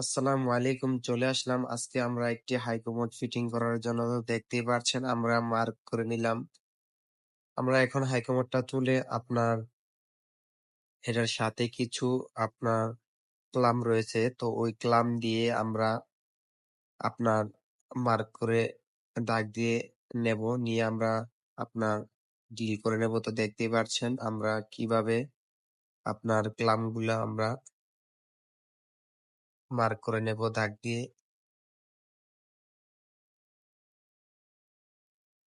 আসসালামু আলাইকুম, চলে আসলাম। আজকে আমরা একটি হাইকমোড ফিটিং করার জন্য দেখতেই পাচ্ছেন আমরা মার্ক করে নিলাম। আমরা এখন হাইকমোডটা তুলে আপনার এটার সাথে কিছু আপনার ক্লাম রয়েছে, তো ওই ক্লাম দিয়ে আমরা আপনার মার্ক করে দাগ দিয়ে নেব, নিয়ে আমরা আপনার ডিল করে নেব। তো দেখতেই পাচ্ছেন আমরা কীভাবে আপনার ক্লামগুলা আমরা মার্ক করে নেব, দাগ দিয়ে।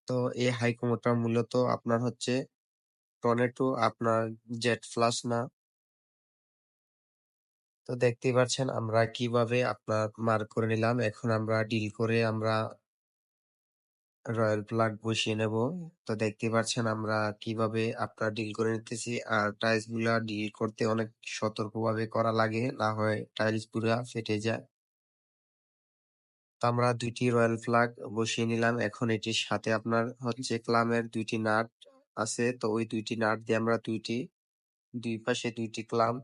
তো এই হাইকোমোটা মূলত আপনার হচ্ছে টনেটো আপনার জেট ফ্লাস না। তো দেখতে পাচ্ছেন, আমরা কীভাবে আপনার মার্ক করে নিলাম। এখন আমরা ডিল করে আমরা রয়্যাল প্লাগ বসিয়ে নেব। তো দেখতে পাচ্ছেন আমরা কীভাবে আপনার ডিল করে নিতেছি। আর টাইলসগুলা ডিল করতে অনেক সতর্কভাবে করা লাগে, না হয় টাইলস পুরা ফেটে যায়। তো আমরা দুইটি রয়্যাল ফ্লাগ বসিয়ে নিলাম। এখন এটির সাথে আপনার হচ্ছে ক্লামের দুইটি নাট আছে। তো ওই দুইটি নাট দিয়ে আমরা দুইটি, দুই পাশে দুইটি ক্লাম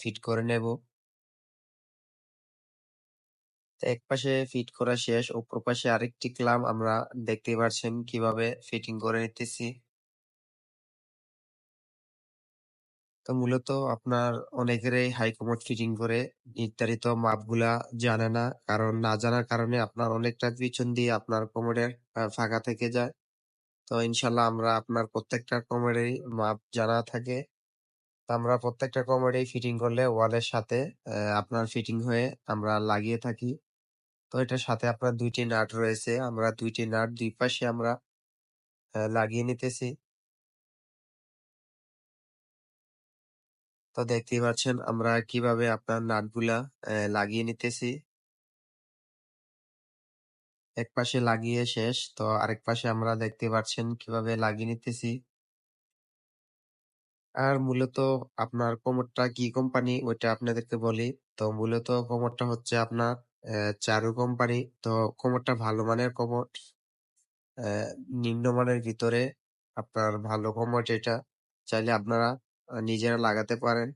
ফিট করে নেব। এক পাশে ফিট করা শেষ, অপর পাশে আরেকটি ক্লাম আমরা দেখতে পাচ্ছেন কীভাবে ফিটিং করে নিতেছি। তো মূলত আপনার অনেকেরই হাই কমোড ফিটিং করে নির্ধারিত মাপগুলা জানে না, কারণ না জানার কারণে আপনার অনেকটা পিছন দিয়ে আপনার কোমরের ফাঁকা থেকে যায়। তো ইনশাল্লাহ আমরা আপনার প্রত্যেকটা কোমরেরই মাপ জানা থাকে। আমরা প্রত্যেকটা কোমরেই ফিটিং করলে ওয়ালের সাথে আপনার ফিটিং হয়ে আমরা লাগিয়ে থাকি। তো এটার সাথে আপনার দুইটি নাট রয়েছে। আমরা দুইটি নাট দুই পাশে আমরা লাগিয়ে নিতেছি। তো দেখতেই পাচ্ছেন আমরা কীভাবে আপনার নাটগুলা লাগিয়ে নিতেছি। এক পাশে লাগিয়ে শেষ, তো আরেক পাশে আমরা দেখতে পাচ্ছেন কীভাবে লাগিয়ে নিতেছি। আর মূলত আপনার কোমরটা কি কোম্পানি, ওইটা আপনাদেরকে বলি। তো মূলত কোমরটা হচ্ছে আপনার চারু কোম্পানি তো কোমরটা ভালো মানের কোমর। নিম্নমানের ভিতরে আপনার ভালো কোমর এটা চাইলে আপনারা নিজেরা লাগাতে পারেন।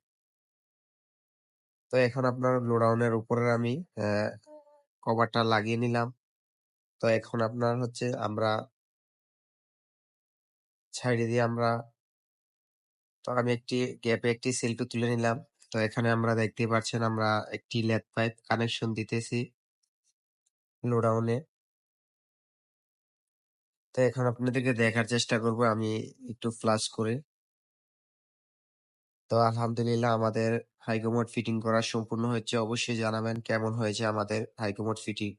তো এখন আপনার লোডাউনের উপরে আমি কভারটা লাগিয়ে নিলাম। তো এখন আপনার হচ্ছে আমরা সাইডে দিয়ে আমরা, তো আমি একটি গ্যাপে একটি সেলফি তুলে নিলাম। তো এখানে আমরা দেখতে পাচ্ছেন আমরা একটি লেদ পাইপ কানেকশন দিতেছি লোডাউনে। তো এখন আপনাদেরকে দেখার চেষ্টা করব, আমি একটু ফ্লাশ করে। তো আলহামদুলিল্লাহ আমাদের হাইকোমোড ফিটিং করা সম্পূর্ণ হয়েছে। অবশ্যই জানাবেন কেমন হয়েছে আমাদের হাইকোমোড ফিটিং